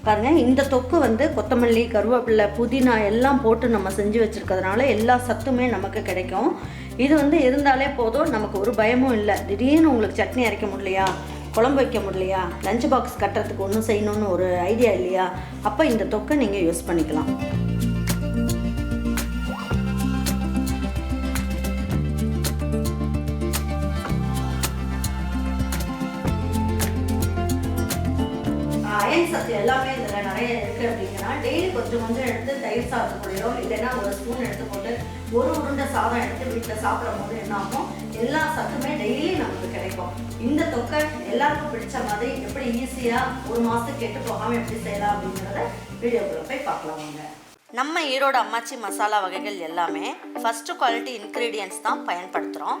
பாருங்கள் இந்த தொக்கு வந்து கொத்தமல்லி கருவேப்பிலை புதினா எல்லாம் போட்டு நம்ம செஞ்சு வச்சுருக்கிறதுனால எல்லா சத்துமே நமக்கு கிடைக்கும். இது வந்து இருந்தாலே போதும் நமக்கு ஒரு பயமும் இல்லை. திடீர்னு உங்களுக்கு சட்னி அரைக்க முடியலையா? குழம்பு வைக்க முடியலையா? லஞ்ச் பாக்ஸ் கட்டுறதுக்கு ஒன்றும் செய்யணும்னு ஒரு ஐடியா இல்லையா? அப்போ இந்த தொக்கை நீங்கள் யூஸ் பண்ணிக்கலாம். சத்து எல்லாமே இதில் நிறைய இருக்குது அப்படிங்கன்னா டெய்லி கொஞ்சம் கொஞ்சம் எடுத்து தயிர் சாதத்துக்குள்ளேயோ இல்லைன்னா ஒரு ஸ்பூன் எடுத்து போட்டு ஒரு உருண்டை சாதம் எடுத்து வீட்டில் சாப்பிடும் போது என்ன ஆகும்? எல்லா சத்துமே டெய்லி நமக்கு கிடைக்கும். இந்த தொக்கை எல்லாருக்கும் பிடிச்ச மாதிரி எப்படி ஈஸியாக ஒரு மாதத்துக்கு கெட்டு போகாமல் எப்படி செய்யலாம் அப்படிங்கிறத வீடியோக்குள்ளே போய் பார்க்கலாம் வாங்க. நம்ம ஈரோடு அம்மாச்சி மசாலா வகைகள் எல்லாமே ஃபஸ்ட்டு குவாலிட்டி இன்க்ரீடியன்ஸ் தான் பயன்படுத்துகிறோம்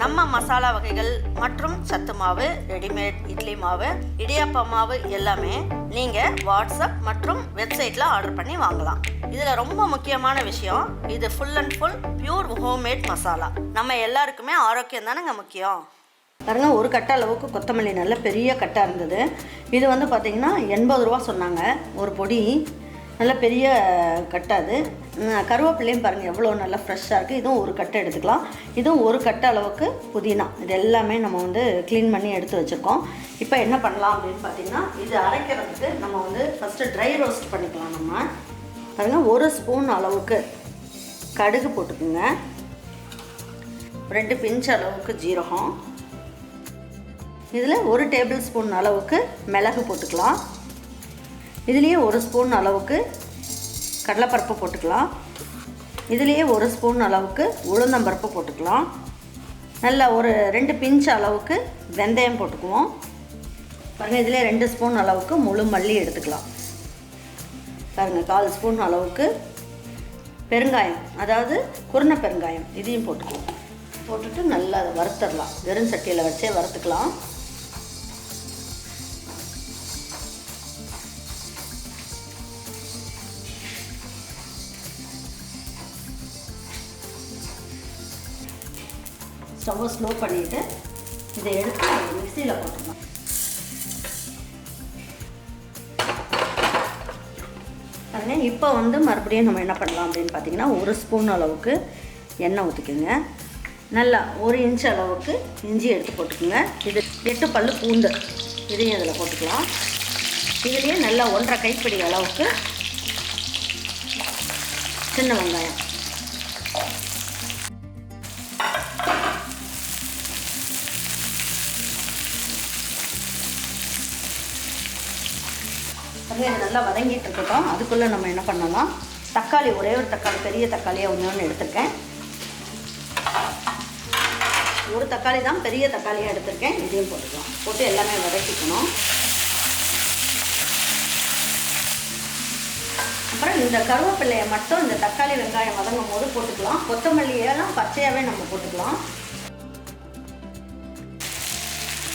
நம்ம மசாலா வகைகள் மற்றும் சத்து மாவு ரெடிமேட் இட்லி மாவு இடியாப்ப மாவு எல்லாமே நீங்கள் வாட்ஸ்அப் மற்றும் வெப்சைட்டில் ஆர்டர் பண்ணி வாங்கலாம். இதில் ரொம்ப முக்கியமான விஷயம் இது full and full pure homemade masala நம்ம எல்லாருக்குமே ஆரோக்கியம் தானேங்க முக்கியம்? பாருங்க ஒரு கட்டை அளவுக்கு கொத்தமல்லி நல்ல பெரிய கட்டாக இருந்தது. இது வந்து பார்த்திங்கன்னா எண்பது ரூபா சொன்னாங்க. ஒரு பொடி நல்ல பெரிய கட்டை அது. கருவேப்பிலையும் பாருங்கள் எவ்வளோ நல்லா ஃப்ரெஷ்ஷாக இருக்குது இதுவும் ஒரு கட்டை எடுத்துக்கலாம். இதுவும் ஒரு கட்டை அளவுக்கு புதினா. இது எல்லாமே நம்ம வந்து க்ளீன் பண்ணி எடுத்து வச்சுருக்கோம். இப்போ என்ன பண்ணலாம் அப்படின்னு பார்த்தீங்கன்னா இது அரைக்கிறதுக்கு நம்ம வந்து ஃபஸ்ட்டு ட்ரை ரோஸ்ட் பண்ணிக்கலாம் நம்ம. பாருங்கள் ஒரு ஸ்பூன் அளவுக்கு கடுகு போட்டுக்குங்க. ரெண்டு பிஞ்ச் அளவுக்கு ஜீரகம். இதில் ஒரு டேபிள் ஸ்பூன் அளவுக்கு மிளகு போட்டுக்கலாம். இதுலேயே ஒரு ஸ்பூன் அளவுக்கு கடலைப்பருப்பு போட்டுக்கலாம். இதுலேயே ஒரு ஸ்பூன் அளவுக்கு உளுந்தம்பருப்பு போட்டுக்கலாம். நல்லா ஒரு ரெண்டு பிஞ்ச் அளவுக்கு வெந்தயம் போட்டுக்குவோம். பாருங்கள் இதிலே ரெண்டு ஸ்பூன் அளவுக்கு முழு மல்லி எடுத்துக்கலாம். பாருங்கள் கால் ஸ்பூன் அளவுக்கு பெருங்காயம் அதாவது குருணை பெருங்காயம் இதையும் போட்டுக்குவோம் போட்டுட்டு நல்லா அதை வறுத்துடலாம். வெறும் சட்டியில் வச்சே வறுத்துக்கலாம். ஸ்டவ்வை ஸ்லோ பண்ணிவிட்டு இதை எடுத்து மிக்சியில் போட்டுக்கலாம் பாருங்க இப்போ வந்து மறுபடியும் நம்ம என்ன பண்ணலாம் அப்படின்னு பார்த்தீங்கன்னா ஒரு ஸ்பூன் அளவுக்கு எண்ணெய் ஊற்றிக்கோங்க நல்லா ஒரு இன்ச் அளவுக்கு இஞ்சி எடுத்து போட்டுக்கோங்க. இது எட்டு பல்லு பூண்டு. இதையும் இதில் போட்டுக்கலாம். இதுலேயே நல்லா ஒன்றரை கைப்பிடி அளவுக்கு சின்ன வெங்காயம். அப்படியே இது நல்லா வதங்கிட்டு இருக்கட்டும். அதுக்குள்ளே நம்ம என்ன பண்ணலாம்? தக்காளி ஒரே ஒரு தக்காளி பெரிய தக்காளியாக ஒன்று ஒன்று எடுத்திருக்கேன். ஒரு தக்காளி தான் பெரிய தக்காளியாக எடுத்திருக்கேன். இதையும் போட்டுக்கலாம். போட்டு எல்லாமே வதக்கிக்கணும். அப்புறம் இந்த கருவேப்பிள்ளையை மட்டும் இந்த தக்காளி வெங்காயம் வதங்கும் போது போட்டுக்கலாம். கொத்தமல்லியெல்லாம் பச்சையாகவே நம்ம போட்டுக்கலாம்.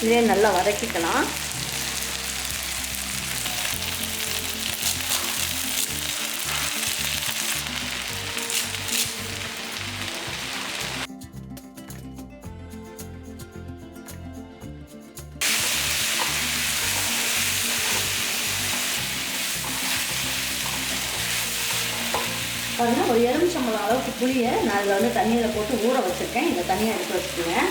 இதே நல்லா வதக்கிக்கலாம். பாருங்கள் ஒரு எலுமிச்சம்பழம் அளவுக்கு புளியை நான் இதில் வந்து தண்ணியில் போட்டு ஊற வச்சுருக்கேன். இந்த தண்ணியை எடுத்து வச்சுக்கோங்க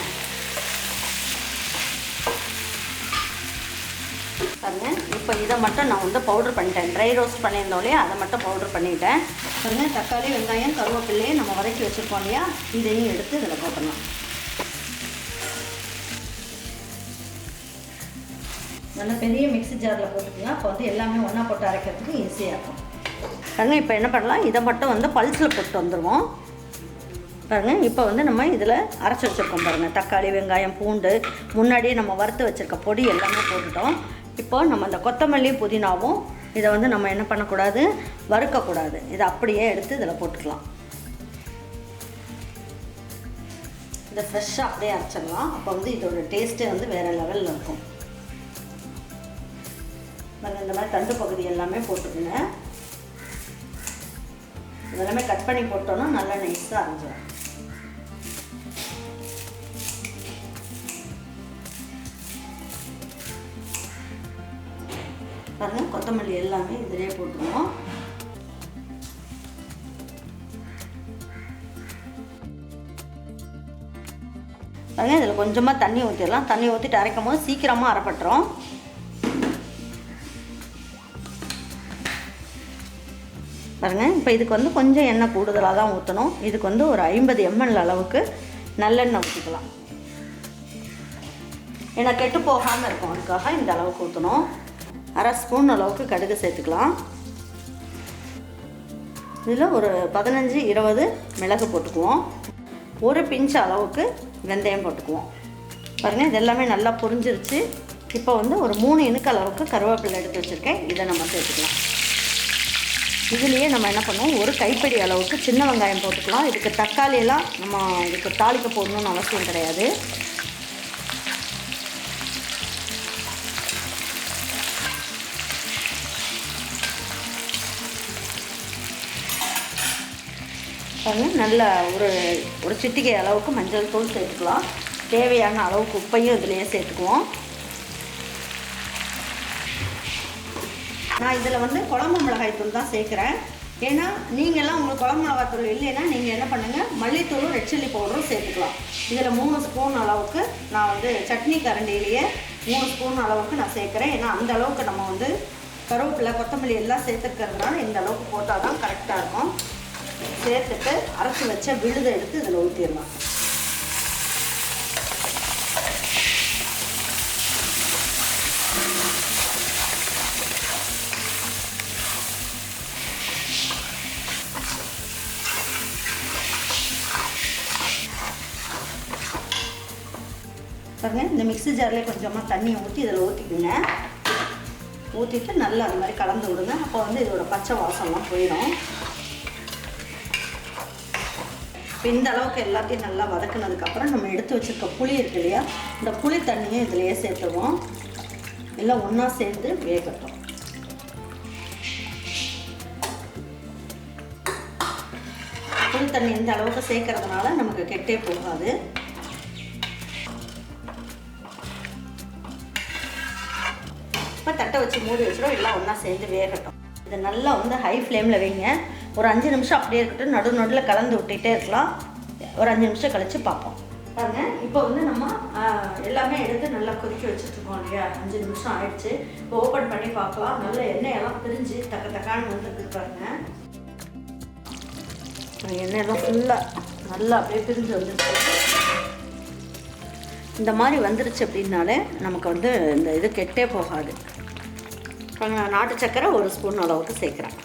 பாருங்கள் இப்போ இதை மட்டும் நான் வந்து பவுடர் பண்ணிட்டேன். ட்ரை ரோஸ்ட் பண்ணியிருந்தோம் இல்லையா? அதை மட்டும் பவுடர் பண்ணிட்டேன். பாருங்கள் தக்காளி வெங்காயம் கருவேப்பிள்ளையே நம்ம வதக்கி வச்சுருக்கோம் இல்லையா? இதையும் எடுத்து இதில் போட்டணும் நல்லா பெரிய மிக்ஸி ஜாரில் போட்டுக்கலாம். அப்போ வந்து எல்லாமே ஒன்றா போட்டு அரைக்கிறதுக்கு ஈஸியாக இருக்கும். பாருங்க இப்போ என்ன பண்ணலாம்? இதை மட்டும் வந்து பல்ஸில் போட்டு வந்துடுவோம் பாருங்க இப்போ வந்து நம்ம இதில் அரைச்சி வச்சுருக்கோம் பாருங்கள் தக்காளி வெங்காயம் பூண்டு முன்னாடியே நம்ம வறுத்து வச்சுருக்க பொடி எல்லாமே போட்டுட்டோம். இப்போ நம்ம அந்த கொத்தமல்லி புதினாவும் இதை வந்து நம்ம என்ன பண்ணக்கூடாது? வறுக்கக்கூடாது. இதை அப்படியே எடுத்து இதில் போட்டுக்கலாம். இதை ஃப்ரெஷ்ஷாக அப்படியே அரைச்சிடலாம். அப்போ வந்து இதோட டேஸ்ட்டே வந்து வேறு லெவலில் இருக்கும். பாருங்க இந்த மாதிரி தண்டு பகுதி எல்லாமே போட்டுக்கோங்க. இதெல்லாமே கட் பண்ணி போட்டோன்னா நல்லா நைஸாக அரைஞ்சிடும் பாருங்க கொத்தமல்லி எல்லாமே இதிலே போட்டுருவோம். பாருங்க இதில் கொஞ்சமாக தண்ணி ஊற்றிடலாம் தண்ணி ஊற்றிட்டு அரைக்கும் போது சீக்கிரமாக அரைப்பட்டுரும். பாருங்க. இப்போ இதுக்கு வந்து கொஞ்சம் எண்ணெய் கூடுதலாக தான் ஊற்றணும் இதுக்கு வந்து ஒரு ஐம்பது எம்எல் அளவுக்கு நல்லெண்ணெய் ஊற்றிக்கலாம் ஏன்னா கெட்டு போகாமல் இருக்கும். அதுக்காக இந்த அளவுக்கு ஊற்றணும் அரை ஸ்பூன் அளவுக்கு கடுகு சேர்த்துக்கலாம். இதில் ஒரு பதினஞ்சு இருபது மிளகு போட்டுக்குவோம். ஒரு பிஞ்ச் அளவுக்கு வெந்தயம் போட்டுக்குவோம். பாருங்கள் இது எல்லாமே நல்லா புரிஞ்சிருச்சு. இப்போ வந்து ஒரு மூணு இனுக்கு அளவுக்கு கருவேப்பிலை எடுத்து வச்சுருக்கேன். இதை நம்ம சேர்த்துக்கலாம். இதுலேயே நம்ம என்ன பண்ணுவோம்? ஒரு கைப்பிடி அளவுக்கு சின்ன வெங்காயம் போட்டுக்கலாம். இதுக்கு தக்காளியெல்லாம் நம்ம இதுக்கு தாளிக்க போடணும்னு அவசியம் கிடையாது. பாருங்க நல்ல ஒரு ஒரு சிட்டிகை அளவுக்கு மஞ்சள் தூள் சேர்த்துக்கலாம். தேவையான அளவுக்கு உப்பையும் இதுலேயே சேர்த்துக்குவோம். நான் இதில் வந்து குழம்பு மிளகாய் தூள் தான் சேர்க்குறேன். ஏன்னா நீங்கள்லாம் உங்களுக்கு குழம்பு மிளகாய் தூள் இல்லைன்னா நீங்கள் என்ன பண்ணுங்கள் மல்லித்தூளும் ரெட் சில்லி பவுடரும் சேர்த்துக்கலாம். இதில் மூணு ஸ்பூன் அளவுக்கு நான் வந்து சட்னி கரண்டிலேயே மூணு ஸ்பூன் அளவுக்கு நான் சேர்க்குறேன். ஏன்னா அந்த அளவுக்கு நம்ம வந்து கருவேப்பிலை கொத்தமல்லி எல்லாம் சேர்த்துக்கிறதுனால இந்த அளவுக்கு போட்டால் தான் கரெக்டாக இருக்கும். சேர்த்துட்டு அரைச்சி வச்ச விழுதை எடுத்து இதில் ஊற்றிடலாம் பாருங்க. இந்த மிக்ஸி ஜார்லேயே கொஞ்சமாக தண்ணியை ஊற்றி இதில் ஊற்றிக்குங்க ஊற்றிட்டு நல்லா அந்த மாதிரி கலந்து விடுங்க. அப்போ வந்து இதோட பச்சை வாசம்லாம் போயிடும். இப்போ இந்த அளவுக்கு எல்லாத்தையும் நல்லா வதக்குனதுக்கப்புறம் நம்ம எடுத்து வச்சுருக்க புளி இருக்கு இல்லையா? இந்த புளி தண்ணியும் இதிலையே சேர்த்துவோம் எல்லாம் ஒன்றா சேர்ந்து வேகட்டும். புளி தண்ணி இந்த அளவுக்கு சேர்க்கறதுனால நமக்கு கெட்டே போகாது. தட்டை வச்சு மூடி வச்சிடும் எல்லாம் ஒன்றா சேர்ந்து வேகட்டும். இதை நல்லா வந்து ஹை ஃப்ளேமில் வைங்க. ஒரு அஞ்சு நிமிஷம் அப்படியே இருக்கட்டும். நடு நடுவில் கலந்து விட்டுட்டே இருக்கலாம். ஒரு அஞ்சு நிமிஷம் கழித்து பார்ப்போம். பாருங்க இப்போ வந்து நம்ம எல்லாமே எடுத்து நல்லா கொதிக்க வச்சுட்ருக்கோம் இல்லையா? அஞ்சு நிமிஷம் ஆயிடுச்சு. இப்போ ஓப்பன் பண்ணி பார்க்கலாம். நல்ல எண்ணெயெல்லாம் பிரிஞ்சு தக்க தக்கான்னு வந்துருக்கு பாருங்க. எண்ணெயெல்லாம் ஃபுல்லாக நல்லா அப்படியே பிரிஞ்சு வந்துருச்சு இந்த மாதிரி வந்துருச்சு அப்படின்னாலே நமக்கு வந்து இந்த இது கெட்டே போகாது. கொஞ்சம் நாட்டு சக்கரை ஒரு ஸ்பூன் அளவுக்கு சேர்க்குறேன்.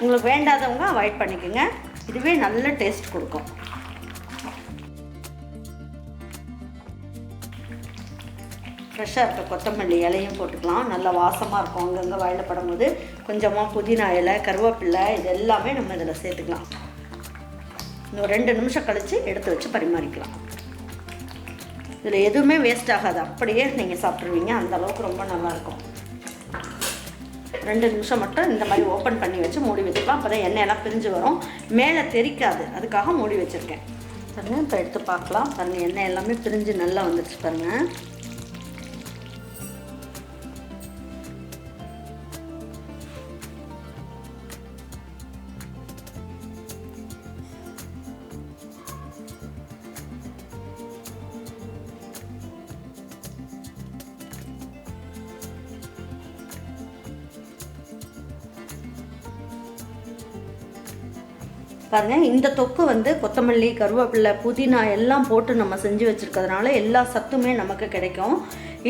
உங்களுக்கு வேண்டாதவங்க அவாய்ட் பண்ணிக்கோங்க. இதுவே நல்ல டேஸ்ட் கொடுக்கும். ஃப்ரெஷ்ஷாக இருக்க கொத்தமல்லி இலையும் போட்டுக்கலாம். நல்லா வாசமாக இருக்கும். அங்கங்கே வாயில் படும்போது கொஞ்சமாக புதினா இலை கருவேப்பிலை இது எல்லாமே நம்ம இதில் சேர்த்துக்கலாம். இன்னும் ரெண்டு நிமிஷம் கழித்து எடுத்து வச்சு பரிமாறிக்கலாம். இதில் எதுவுமே வேஸ்ட் ஆகாது. அப்படியே நீங்கள் சாப்பிட்ருவீங்க அந்த அளவுக்கு ரொம்ப நல்லாயிருக்கும் ரெண்டு நிமிஷம் மட்டும் இந்த மாதிரி ஓப்பன் பண்ணி வச்சு மூடி வச்சுக்கலாம். அப்போ தான் எண்ணெயெல்லாம் பிரிஞ்சு வரும். மேலே தெறிக்காது அதுக்காக மூடி வச்சுருக்கேன். பாருங்கள் இப்போ எடுத்து பார்க்கலாம். பாருங்கள் எண்ணெய் எல்லாமே பிரிஞ்சு நல்லா வந்துடுச்சு பாருங்கள் பாருங்கள் இந்த தொக்கு வந்து கொத்தமல்லி கருவேப்பிலை புதினா எல்லாம் போட்டு நம்ம செஞ்சு வச்சுருக்கிறதுனால எல்லா சத்துமே நமக்கு கிடைக்கும்.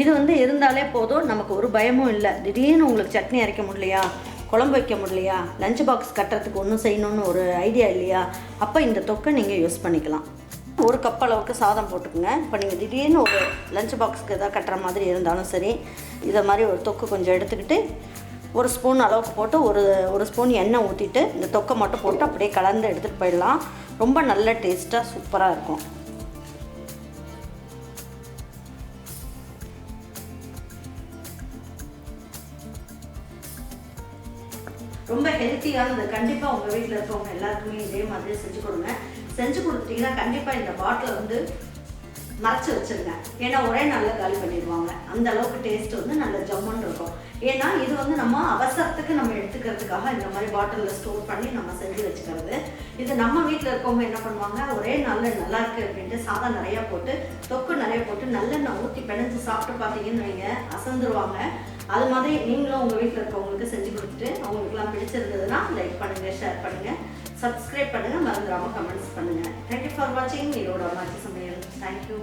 இது வந்து இருந்தாலே போதும் நமக்கு ஒரு பயமும் இல்லை. திடீர்னு உங்களுக்கு சட்னி அரைக்க முடியலையா? குழம்பு வைக்க முடியலையா? லஞ்ச் பாக்ஸ் கட்டுறதுக்கு ஒன்றும் செய்யணும்னு ஒரு ஐடியா இல்லையா? அப்போ இந்த தொக்கை நீங்கள் யூஸ் பண்ணிக்கலாம். ஒரு கப் அளவுக்கு சாதம் போட்டுக்கோங்க. இப்போ நீங்கள் திடீர்னு ஒரு லஞ்ச் பாக்ஸ்க்கு எதாவது கட்டுற மாதிரி இருந்தாலும் சரி இதை மாதிரி ஒரு தொக்கு கொஞ்சம் எடுத்துக்கிட்டு ஒரு ஸ்பூன் அளவுக்கு போட்டு ஒரு ஒரு ஸ்பூன் எண்ணெய் ஊற்றிட்டு இந்த தொக்கை மட்டும் போட்டு அப்படியே கலந்து எடுத்துகிட்டு போயிடலாம். ரொம்ப நல்ல டேஸ்ட்டாக சூப்பராக இருக்கும். ரொம்ப ஹெல்த்தியானது கண்டிப்பாக உங்கள் வீட்டில் இருக்கவங்க எல்லாருக்குமே இதே மாதிரி செஞ்சு கொடுங்க. செஞ்சு கொடுத்துட்டிங்கன்னா கண்டிப்பாக இந்த பாட்டில் வந்து மறைச்சி வச்சிருங்க. ஏன்னா ஒரே நாளில் காலி பண்ணிடுவாங்க. அந்த அளவுக்கு டேஸ்ட் வந்து நல்ல ஜம்முன்னு இருக்கும். ஏன்னா இது வந்து நம்ம அவசரத்துக்கு நம்ம எடுத்துக்கிறதுக்காக இந்த மாதிரி பாட்டிலில் ஸ்டோர் பண்ணி நம்ம செஞ்சு வச்சுக்கிறது. இது நம்ம வீட்டில் இருக்கவங்க என்ன பண்ணுவாங்க? ஒரே நாளில் நல்லா இருக்கு அப்படின்ட்டு சாதம் நிறையா போட்டு தொக்கு நிறைய போட்டு நல்லெண்ணெய் ஊற்றி பிணைஞ்சு சாப்பிட்டு பார்த்தீங்கன்னு வைங்க. அசந்துருவாங்க. அது மாதிரி நீங்களும் உங்கள் வீட்டில் இருக்கவங்களுக்கு செஞ்சு கொடுத்துட்டு அவங்களுக்குலாம் பிடிச்சிருந்ததுன்னா லைக் பண்ணுங்கள் ஷேர் பண்ணுங்கள் சப்ஸ்கிரைப் பண்ணுங்கள் மறந்துடாமல் கமெண்ட்ஸ் பண்ணுங்கள் தேங்க்யூ ஃபார் வாட்சிங் இதோட அம்மாச்சி சமையல். தேங்க்யூ